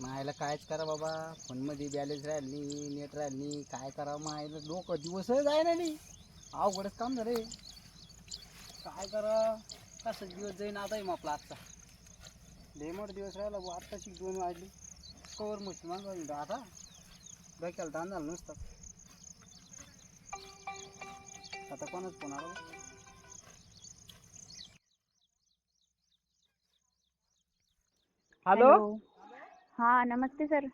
मायला कायच करा बाबा. फोनमध्ये बॅलन्स राहिल नाही नेट राहिल नाही काय करावं मायला. डोकं दिवसच आहे ना नाही. अवघडच काम झालं काय करा? कसं दिवस जाईन आता मग आपला आजचा. मोठा दिवस राहिला बुवा आत्ताशी दोन वाजले. कवर मस्त मागं आता. डोक्याला ताण झालं नुसतं. आता कोणाच फोन आला? बा? हॅलो? हा नमस्ते सर.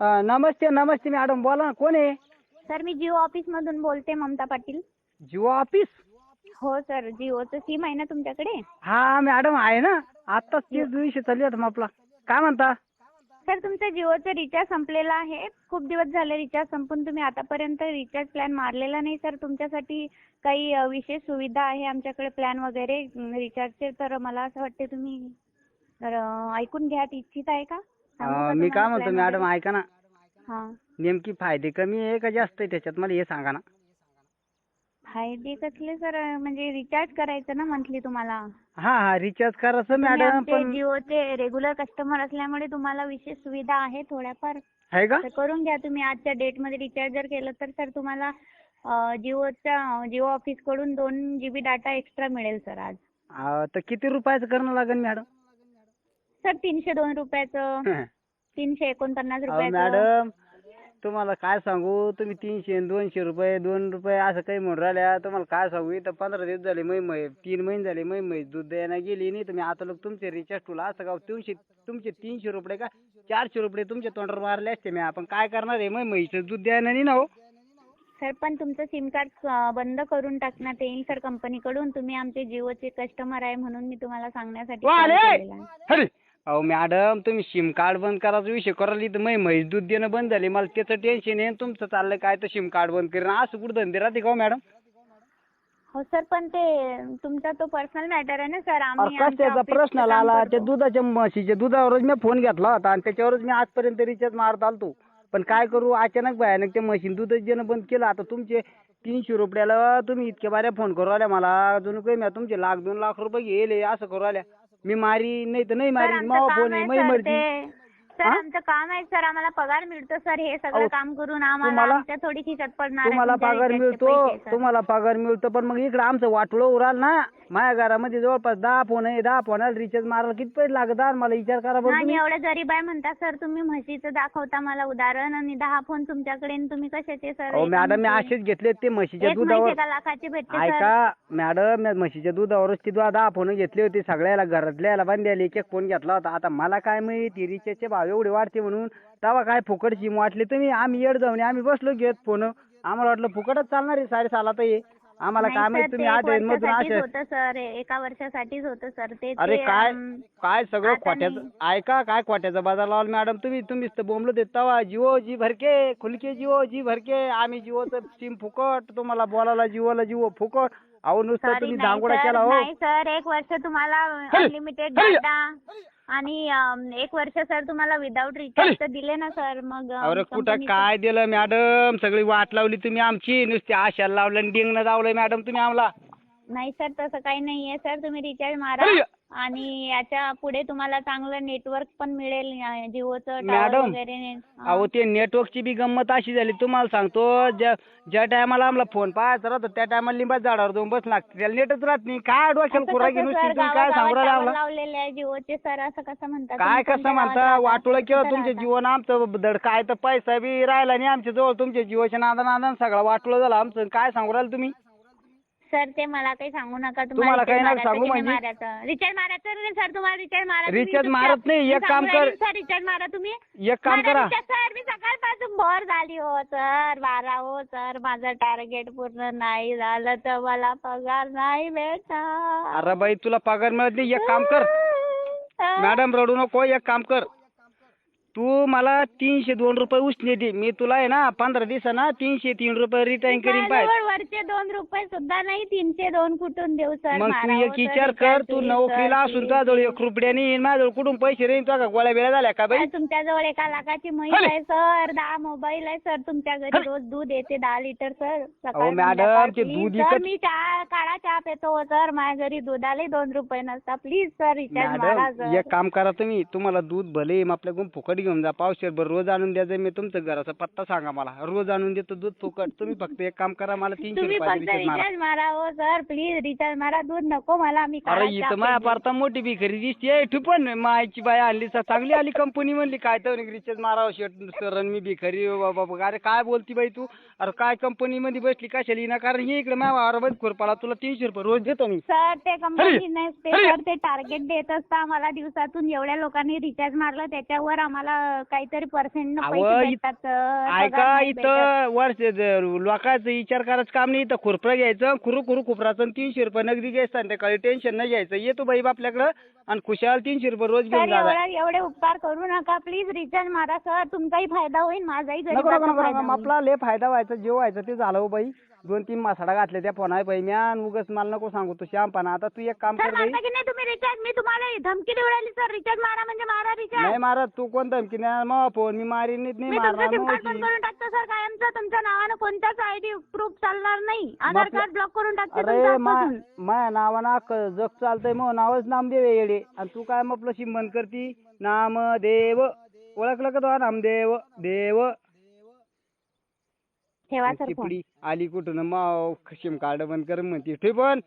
अ, नमस्ते नमस्ते मॅडम बोला ना कोण आहे? सर मी जिओ ऑफिस मधून बोलते ममता पाटील. जिओ ऑफिस? हो सर जिओचं सिम आहे ना तुमच्याकडे? हा मॅडम आहे ना. आत्ताच तीस दिवशी चालू होता आपला काय म्हणता? सर तुमचं जिओचं रिचार्ज संपलेलं आहे. खूप दिवस झाले रिचार्ज संपून तुम्ही आतापर्यंत रिचार्ज प्लॅन मारलेला नाही सर. तुमच्यासाठी काही अ, विशेष सुविधा आहे आमच्याकडे प्लॅन वगैरे रिचार्जचे तर मला असं वाटते तुम्ही तर अ, ऐकून घ्या इच्छित आहे का? अ, मी काय म्हणतो मॅडम? ऐका ना. हा. नेमकी फायदे कमी आहे का जास्त आहे त्याच्यात? मला हे सांगा ना. फायदे कसले सर? म्हणजे रिचार्ज करायचं ना मंथली तुम्हाला. हा हा रिचार्ज करायचं तुम्ही मॅडम आमचे पण जिओचे रेग्युलर कस्टमर असल्यामुळे तुम्हाला विशेष सुविधा आहे थोड्याफार. आहे का? तर करून घ्या तुम्ही. आजच्या डेटमध्ये रिचार्ज जर केलं तर सर तुम्हाला अं, जिओच्या जिओ ऑफिसकडून दोन जीबी डाटा एक्स्ट्रा मिळेल सर आज. अ, तर किती रुपयाचं करणं लागेल मॅडम सर तीनशे दोन रुपयाचं. तीनशे एकोणपन्नास अहो रुपयाचं. मॅडम तुम्हाला काय सांगू? तुम्ही तीनशे आणि दोनशे रुपये दोन रुपये असं काही म्हणून राहिल्या. तुम्हाला काय सांगू? इथं पंधरा दिवस झाले मै मै तीन महिने झाले मै मै दूध द्यायला गेली नाही. तुम्ही आता लोक तुमचे रिचार्ज तुला असं का? तुमचे तुमचे तीनशे रुपये का? चारशे रुपये तुमच्या तोंडावर मारले असते मी. आपण काय करणार आहे? मै म्हैचं दूध द्यायला नाही ना हो. सर पण तुमचं सिम कार्ड बंद करून टाकण्यात येईल सर कंपनीकडून तुम्ही आमचे जिओचे कस्टमर आहे म्हणून मी तुम्हाला सांगण्यासाठी रे! केलेला. आहे. अहो मॅडम तुम्ही सिम कार्ड बंद करायचा विषय करायला तर मै म्हैस दूध देणं बंद झाले मला त्याचं टेन्शन आहे आणि तुमचं चाललंय काय तर सिम कार्ड बंद करीन. असं कुठं धंदे राहते का हो मॅडम हो सर पण ते तुमचा तो पर्सनल मॅटर आहे ना सर अरे आम्ही आमच्या कशाचा office चं प्रश्न काम आला करतो. त्या दुधाच्या म्हशीच्या दुधावरच मी फोन घेतला होता आणि त्याच्यावरच मी आजपर्यंत रिचार्ज मारत आलतो. पण काय करू? अचानक भयानक त्या म्हशीन दूधच देणं बंद केलं. आता तुमचे तीनशे रुपयाला तुम्ही इतक्या बाऱ्या फोन करू राहिल्या. मला अजून काही मी तुमचे लाख दोन लाख रुपये घेले असं करू राहिल्या. मी मारी नाही तर नाही सर मारी आमचं मावा काम फोन आहे मै मर्जी सर हा? आमचं काम आहे सर आम्हाला पगार मिळतो सर हे सगळं अहो, काम करून आम्हाला तुम्हाला- आमच्या थोडी खिशात पडणार आहे तुम्हाला तुमच्या पगार रिचार्जचे मिळतो पैसे, सर. तुम्हाला पगार मिळतो पण मग इकडं आमचं वाटोळं उराल ना. माझ्या घरामध्ये जवळपास दहा फोन आहे दहा फोनाला रिचार्ज मारायला किती पैसे लागतात मला विचार करा बरं आणि तुम्ही. एवढे गरीब आहे म्हणता सर तुम्ही म्हशीचं दाखवता मला उदाहरण आणि दहा फोन तुमच्याकडे आणि तुम्ही कशाचे सर? अहो एका मॅडम मी म्हशी- असेच घेतले ते म्हशीच्या एक दुधावर. एका लाखाची भेटते सर. ऐका मॅडम मी म्हशीच्या दुधावरच ती दहा दहा फोन घेतली होती सगळ्याला घरातल्याला बांधायला एक एक फोन घेतला होता. आता मला काय माहिती रिचार्जचे भाव एवढे वाढते म्हणून तेव्हा काय फुकट सिम वाटली तुम्ही? आम्ही येड जाऊन आम्ही बसलो घेत फोन. आम्हाला वाटलं फुकटच चालणार आहे साडे साला तर आम्हाला नाही काय माहिती तुम्ही आठ मधून वर्षासाठीच असे. होतं सर एका वर्षासाठीच होतं सर ते अरे ते, काय अम, काय सगळं आता खोट्याचं. ऐका काय खोट्याचा बाजार लावला मॅडम तुम्ही तुम्हीच तर बोंबलो देत तवा. जिओ जी भरके खुलके जिओ जी भरके. आम्ही जिओचं सिम फुकट तुम्हाला बोलायला जिओला जिओ फुकट. अहो नुसतं सॉरी तुम्ही नाही सर केला हो. नाही सर एक वर्ष तुम्हाला! अनलिमिटेड! डाटा आणि एक वर्ष सर तुम्हाला विदाऊट रिचार्ज तर दिले ना सर मग अरे कुठं काय दिलं मॅडम सगळी वाट लावली तुम्ही आमची. नुसती आशाला लावलं आणि डिंगनं लावलंय मॅडम तुम्ही आम्हाला. नाही सर तसं काही नाहीये. सर तुम्ही रिचार्ज मारा! आणि याच्यापुढे तुम्हाला चांगलं नेटवर्क पण मिळेल अं, जिओचं टॉवर मॅडम, वगैरे ने- हा. अहो ते नेटवर्कची बी गंमत अशी झाली तुम्हाला सांगतो ज्या ज्या टायमाला आम्हाला फोन पाहायचा राहतो त्या टायमाला लिंबाच्या झाडावर जाऊन बस लागते त्याला नेटच राहत नाही काय डोक्याला खुरा कसं घेऊन काय गावागावात सांगू राहिला आम्हाला लावलेले आहे जिओचे सर असं कसं म्हणता काय तुम्ही कसं म्हणता गावात राहता? वाटोळं केलं तुमचे राहता? जीवन आमचं धड काय तर पैसा बी राहिला नाही आमच्या जवळ तुमच्या जीवाच्या नादान नादान सगळा वाटोळं झालं आमचं काय सांगू राहिला तुम्ही सर ते मला काही सांगू नका. तुम्हाला काही रिचार्ज सांगू मारायचं नाही म्हणजे? मारायचं. रिचार्ज मारायचं नाही सर तुम्हाला रिचार्ज मारा. रिचार्ज मारत नाही, एक काम कर. सर रिचार्ज मारा तुम्ही. एक काम करा. रिचार्ज, सर मी सकाळपासून बोर झाली हो सर. बारा हो सर. माझं टार्गेट पूर्ण नाही झालं तर मला पगार नाही भेटणार अरे बाई तुला पगार मिळत नाही एक काम कर. मॅडम रडू नको एक काम कर. तू मला तीनशे दोन रुपये उसने दे. मी तुला आहे ना पंधरा दिवसाना तीनशे तीन रुपये रिटर्न करीन माझ्याजवळ वरचे दोन रुपये सुद्धा नाही तीनशे दोन कुठून देऊ सर? मग तू एक सर, विचार कर तू नोकरीला sir, असून. तुझ्याजवळ एक रुपया नाही माझ्याजवळ कुठून पैसे राहील तुझ्या गोळ्या बिळ्या झाल्या का बाई? तुमच्याजवळ एका लाखाची म्हैस हले. आहे सर. दहा मोबाईल आहे सर. तुमच्या घरी. रोज दूध येते दहा लिटर सर. अहो, मॅडम, संध्याकाळ. ते Please, दूध सर विकत- मी चहा काळा चहा पितो सर. माझ्या घरी दुधाला दोन रुपये नसता प्लीज सर रिचार्ज मारा मॅडम सर. एक काम करा तुम्ही. तुम्हाला दूध भले आपल्याकडून फुकट घेऊन जा. पावशेरभर रोज आणून द्यायचं मी तुमचं घराचा पत्ता सांगा मला. रोज आणून देतो दूध फुकट. तुम्ही फक्त एक काम करा मला तीनशे तुम्ही रुपयाचं फक्त रिचार्ज मारा. रिचार्ज मारा हो सर प्लीज रिचार्ज मारा. दूध नको मला मी अरे काढायचं इथं माया आपलं पारता मोठी भिकारी दिसते तू पण मायची बाय आणली सा- चांगली आली कंपनी म्हणली. काय तर रिचार्ज मारावं शेट सर मी भिकारी बाबा बघ. अरे काय बोलती बाई तू? अरे काय कंपनी मध्ये बसली? कशाला येईना कारण हे इकडे माझ्या वावरामध्ये खुरपाला तुला तीनशे रुपये रोज देतो मी. सर ते कंपनी नसते अरे! सर ते टार्गेट देत असतं आम्हाला दिवसातून एवढ्या लोकांनी रिचार्ज मारलं. त्याच्यावर आम्हाला काहीतरी पर्सेंट अहो, भेटतात. पगार ऐका नाही भेटत. इथं वर्ष ज- लोकांचं विचार करायचं काम नाही इथं खुरपं घ्यायचं खुरू खुरू खुपराचं तीनशे रुपये नगदी घ्यायचं संध्याकाळी टेन्शन नाही घ्यायचं. येतो बाई आपल्याकडं आणि खुशाल तीनशे रुपये रोज घेऊन जा. एवढा एवढे उपकार करू नका. प्लीज रिचार्ज मारा सर. तुमचाही फायदा होईल माझाही नको नको गरीबाचा नको फायदा नको. होईल. आपला लय फायदा व्हायचा जे व्हायचं ते झालं हो बाई. दोन तीन मासाडा घातल्या त्या फोन आहे बाई म्यान उगच मला नको सांगू तू श्यामपणा आता तू एक काम सर कर बाई. मारता की नाही तुम्ही रिचार्ज मी तुम्हाला धमकी देऊ राहिली सर. रिचार्ज मारा म्हणजे मारा रिचार्ज नाही मारत. तू कोण धमकी नाही मग फोन मी मारीन नाही मी तुमचं मारणार सिम कार्ड बंद नव्हती. करून टाकतो सर. कायमचं तुमच्या नावानं कोणताच आयडी प्रूफ चालणार नाही. आधार कार्ड ब्लॉक करून टाकते अरे तुमचं मा आजपासून. माया नावानं जग चालतंय मग नावच नामदेव आहे येडे. आणि तू काय मग आपलं शिंबन करती? नामदेव. ओळखलं का तो नामदेव? देव. ठेवा सर फोन चिपडी आली कुठून? मग सिम कार्ड बंद कर म्हणते. ठेव पण.